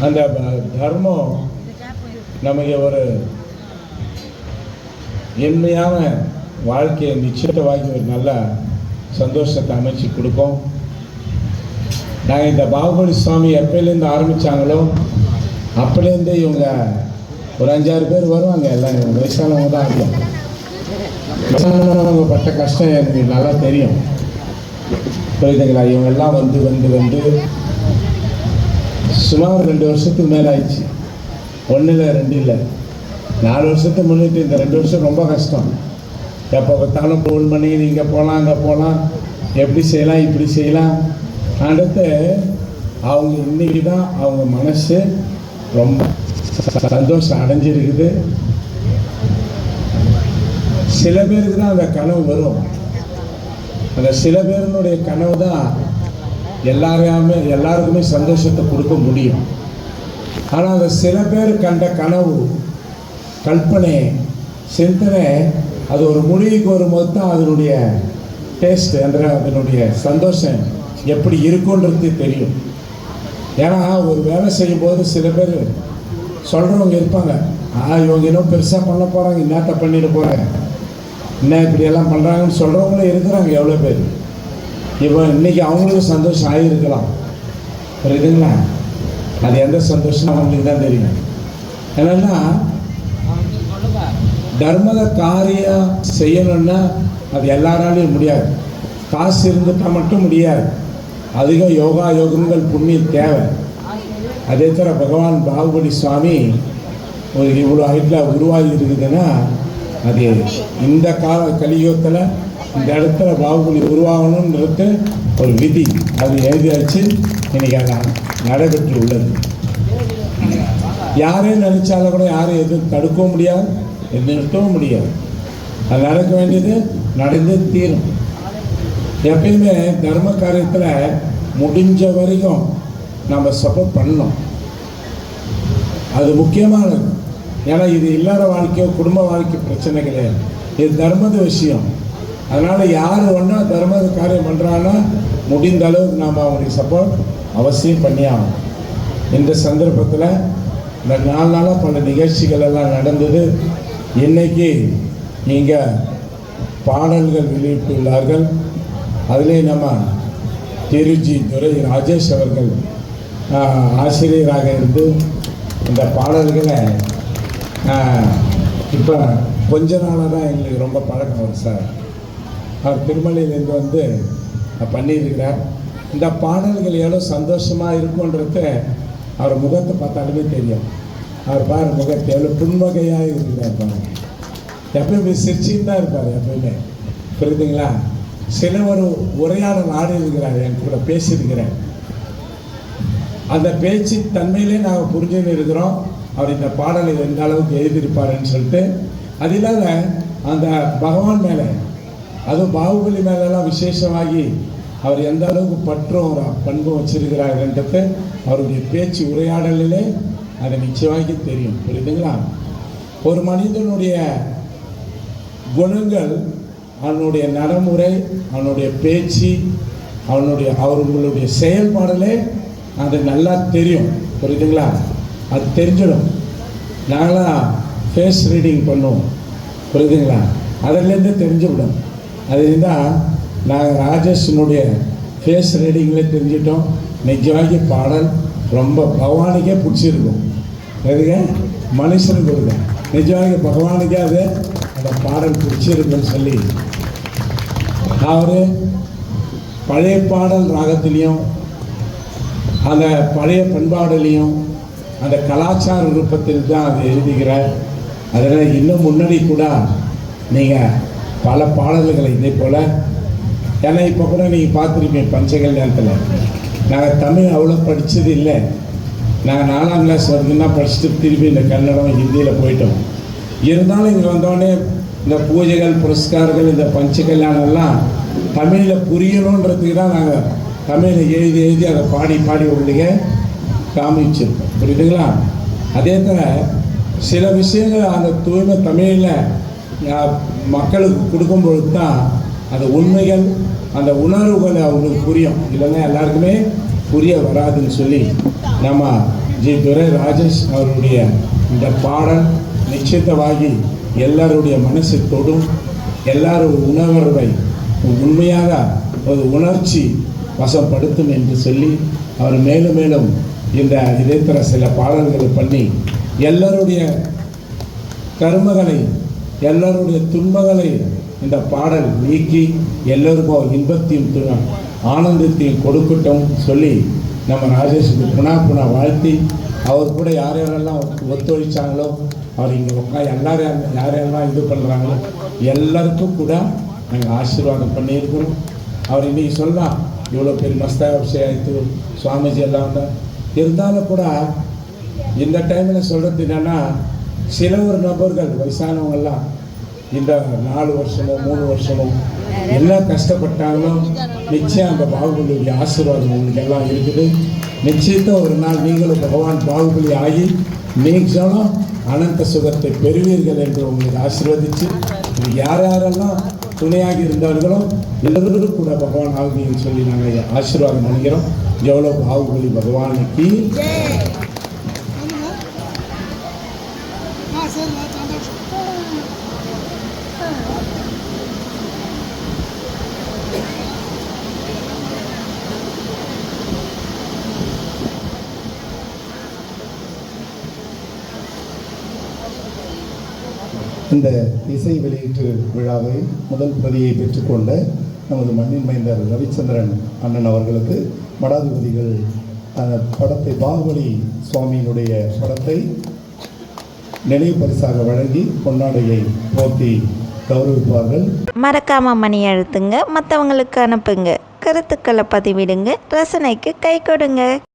அந்த ப- தர்மம் நமக்கு ஒரு எண்மையான வாழ்க்கையை நிச்சயத்தை வாங்கி ஒரு நல்ல சந்தோஷத்தை அமைச்சு கொடுக்கும். நாங்கள் இந்த பாகுபலி சுவாமி எப்பயிலேருந்து ஆரம்பித்தாங்களோ அப்போலேருந்தே இவங்க ஒரு அஞ்சாறு பேர் வருவாங்க. எல்லாம் இவங்க வயசானவங்க தான் இருக்கும் வயசானவங்க பட்ட கஷ்டம் எனக்கு நல்லா தெரியும். புரியுதுங்களா? இவங்க எல்லாம் வந்து வந்து வந்து சுமார் ரெண்டு வருஷத்துக்கு மேலே ஆயிடுச்சு ஒன்றும் இல்லை ரெண்டு இல்லை நாலு வருஷத்துக்கு முன்னிட்டு இந்த ரெண்டு வருஷம் ரொம்ப கஷ்டம். எப்போ பார்த்தாலும் ஃபோன் பண்ணி நீங்கள் போகலாம் அங்கே போகலாம் எப்படி செய்யலாம் இப்படி செய்யலாம். அடுத்து அவங்க இன்னைக்கு தான் அவங்க மனசு ரொம்ப சந்தோஷம் அடைஞ்சிருக்குது. சில பேருக்கு தான் அந்த கனவு வரும். அந்த சில பேருனுடைய கனவு தான் எல்லாரையுமே எல்லாருக்குமே சந்தோஷத்தை கொடுக்க முடியும். ஆனால் அந்த சில பேர் கண்ட கனவு கற்பனை சிந்தனை அது ஒரு முடிவுக்கு வரும்போது தான் அதனுடைய டேஸ்ட் அந்த அதனுடைய சந்தோஷம் எப்படி இருக்குன்றது தெரியும். ஏன்னா ஒரு வேலை செய்யும்போது சில பேர் சொல்கிறவங்க இருப்பாங்க ஆ இவங்க இன்னும் பெருசாக பண்ண போகிறாங்க என்னத்த பண்ணிட்டு போகிறாங்க என்ன இப்படியெல்லாம் பண்ணுறாங்கன்னு சொல்கிறவங்களும் இருக்கிறாங்க எவ்வளோ பேர். இப்போ இன்னைக்கு அவங்களுக்கும் சந்தோஷம் ஆகியிருக்கலாம் புரியுதுங்களா அது எந்த சந்தோஷம் அவங்களுக்கு தான் தெரியும். என்னன்னா தர்மத காரியம் செய்யணும்னா அது எல்லாராலையும் முடியாது. காசு இருந்துட்டால் மட்டும் முடியாது. அதிகம் யோகா யோகங்கள் புண்ணியம் தேவை. அதே தவிர பகவான் பாகுபலி சுவாமி ஒரு இவ்வளோ ஹைட்டில் உருவாகி இருக்குதுன்னா அது இந்த கால கலியுகத்தில் இந்த இடத்துல பாகுபலி உருவாகணுன்றது ஒரு விதி அது எழுதியாச்சு இன்னைக்கு அது நடைபெற்று உள்ளது யாரையும் நினைச்சாலும் கூட யாரும் எதுவும் தடுக்கவும் முடியாது எது நிறுத்தவும் முடியாது. அது நடக்க வேண்டியது நடந்தே தீரும். எப்பயுமே தர்ம காரியத்தில் முடிஞ்ச வரைக்கும் நம்ம சப்போர்ட் பண்ணணும். அது முக்கியமானது. ஏன்னா இது இல்லாத வாழ்க்கையோ குடும்ப வாழ்க்கை பிரச்சனை கிடையாது இது தர்மது விஷயம். அதனால் யார் ஒன்றா தர்ம காரியம் பண்ணுறாங்கன்னா முடிந்த அளவுக்கு நாம் அவங்களுக்கு சப்போர்ட் அவசியம் பண்ணி ஆகணும். இந்த சந்தர்ப்பத்தில் இந்த நாலு நாளாக பல நிகழ்ச்சிகள் எல்லாம் நடந்தது. இன்றைக்கி இங்கே பாடல்கள் வெளியிட்டுள்ளார்கள். அதிலே நம்ம திருஜி துரை ராஜேஷ் அவர்கள் ஆசிரியராக இருந்து இந்த பாடல்களை இப்போ கொஞ்ச நாளாக தான் எங்களுக்கு ரொம்ப பழக்கம் வரும் சார். அவர் திருமலையிலேருந்து வந்து பண்ணியிருக்கிறார். இந்த பாடல்கள் எவ்வளோ சந்தோஷமாக இருக்குன்றது அவர் முகத்தை பார்த்தாலுமே தெரியும். அவர் பாரு முகத்தை எவ்வளோ புன்வகையாக இருக்கிறார் பாருங்க எப்பயுமே சிரிச்சின்னு தான் இருப்பார் எப்பயுமே. புரியுதுங்களா? சில ஒரு உரையாடல் ஆடி இருக்கிறார் என் கூட பேசியிருக்கிறேன் அந்த பேச்சு தன்மையிலே நாங்கள் புரிஞ்சுன்னு இருக்கிறோம். அவர் இந்த பாடலை எந்த அளவுக்கு எழுதியிருப்பாருன்னு சொல்லிட்டு. அது இல்லாத அந்த பகவான் மேலே அதுவும் பாகுபலி மேலெல்லாம் விசேஷமாகி அவர் எந்த அளவுக்கு பற்றும் ஒரு பண்பும் வச்சிருக்கிறாருன்றது அவருடைய பேச்சு உரையாடலிலே அது நிச்சயமாகி தெரியும். புரியுதுங்களா? ஒரு மனிதனுடைய குணங்கள் அவனுடைய நடைமுறை அவனுடைய பேச்சு அவனுடைய அவர்களுடைய செயல்பாடலே அது நல்லா தெரியும். புரியுதுங்களா? அது தெரிஞ்சிடும். நாங்களாம் ஃபேஸ் ரீடிங் பண்ணுவோம். புரியுதுங்களா? அதிலேருந்து தெரிஞ்சுவிடும். அது இருந்தால் நாங்கள் ராஜேஷனுடைய ஃபேஸ் ரீடிங்கில் தெரிஞ்சிட்டோம். நிஜமாகி பாடல் ரொம்ப பகவானுக்கே பிடிச்சிருக்கும். எதுங்க மனுஷனுக்கு கொடுங்க. நிஜமாகி பகவானுக்கே அது அந்த பாடல் பிடிச்சிருக்குன்னு சொல்லி. அவர் பழைய பாடல் ராகத்துலேயும் அந்த பழைய பண்பாடுலையும் அந்த கலாச்சார ரூபத்தில் தான் அது எழுதுகிற. அதனால் இன்னும் முன்னாடி கூட நீங்கள் பல பாடல்களை இதே போல் ஏன்னா இப்போ கூட நீங்கள் பார்த்துருப்பீங்க பஞ்சகல்யாணத்தில். நாங்கள் தமிழ் அவ்வளோ படித்தது இல்லை. நாங்கள் நாலாம் கிளாஸ் வரைக்கும் படிச்சுட்டு திருப்பி இந்த கன்னடம் ஹிந்தியில் போயிட்டோம். இருந்தாலும் இங்கே வந்தோடனே இந்த பூஜைகள் புரஸ்காரங்கள் இந்த பஞ்சகல்யாணம்லாம் தமிழில் புரியணுன்றதுக்கு தான் நாங்கள் தமிழில் எழுதி எழுதி அதை பாடி பாடி உங்களுக்கு காமிச்சிருக்கோம். புரியுதுங்களா? அதே தவிர சில விஷயங்கள் அந்த தூய்மை தமிழில் மக்களுக்கு கொடுக்கும் பொழுது தான் அந்த உண்மைகள் அந்த உணர்வுகள் அவங்களுக்கு புரியும். இல்லைன்னா எல்லாருக்குமே புரிய வராதுன்னு சொல்லி நம்ம ஜி துரை ராஜேஷ் அவருடைய இந்த பாடல் நிச்சயத்தவாகி எல்லாருடைய மனசை தொடும் எல்லாரும் உணர்வை உண்மையாக ஒரு உணர்ச்சி வசப்படுத்தும் என்று சொல்லி அவர் மேலும் மேலும் இந்த இதே சில பாடல்களை பண்ணி எல்லாருடைய கருமகளை எல்லோருடைய துன்பங்களை இந்த பாடல் நீக்கி எல்லோருக்கும் இன்பத்தையும் து- ஆனந்தத்தையும் கொடுக்கட்டும் சொல்லி நம்ம ராஜேஷுக்கு புனா புனா வாழ்த்தி அவர் கூட யார் யாரெல்லாம் ஒத்துழைச்சாங்களோ அவர் இங்கே உட்காந்து எல்லாரும் யார் யாரெல்லாம் இது பண்ணுறாங்களோ எல்லாருக்கும் கூட நாங்கள் ஆசீர்வாதம் பண்ணியிருக்கிறோம். அவர் இன்னைக்கு சொல்லலாம் இவ்வளோ பெரிய மஸ்தா ஆயிடுத்து சுவாமிஜி எல்லாம் இருந்தாலும் கூட இந்த டைமில் சொல்கிறது என்னென்னா சில ஒரு நபர்கள் வயசானவங்கெல்லாம் இந்த நாலு வருஷமோ மூணு வருஷமோ எல்லாம் கஷ்டப்பட்டாலும் நிச்சயம் அந்த பாகுபலியுடைய ஆசீர்வாதம் உங்களுக்கு எல்லாம் இருக்குது. நிச்சயத்தை ஒரு நாள் நீங்களும் பகவான் பாகுபலி ஆகி நீங்களும் அனந்த சுகத்தை பெறுவீர்கள் என்று உங்களுக்கு ஆசீர்வதித்து யார் யாரெல்லாம் துணையாக இருந்தார்களோ எல்லோரும் கூட பகவான் ஆகுன்னு சொல்லி நாங்கள் ஆசீர்வாதம் பண்ணுகிறோம் எவ்வளோ பாகுபலி பகவானுக்கு ஆ சரிண்ணா சந்தோஷம் இந்த இசை வெளியீட்டு விழாவை முதல் பிரதியை பெற்றுக்கொண்ட நமது மண்ணின் மைந்தர் ரவிச்சந்திரன் அண்ணன் அவர்களுக்கு மடாதிபதிகள் அந்த படத்தை பாகுபலி சுவாமியினுடைய படத்தை நினைவு பரிசாக வழங்கி பொன்னாடையை போர்த்தி கௌரவிப்பார்கள். மறக்காம மணி அழுத்துங்க மற்றவங்களுக்கு அனுப்புங்க. கருத்துக்களை பதிவிடுங்க ரசனைக்கு கை கொடுங்க.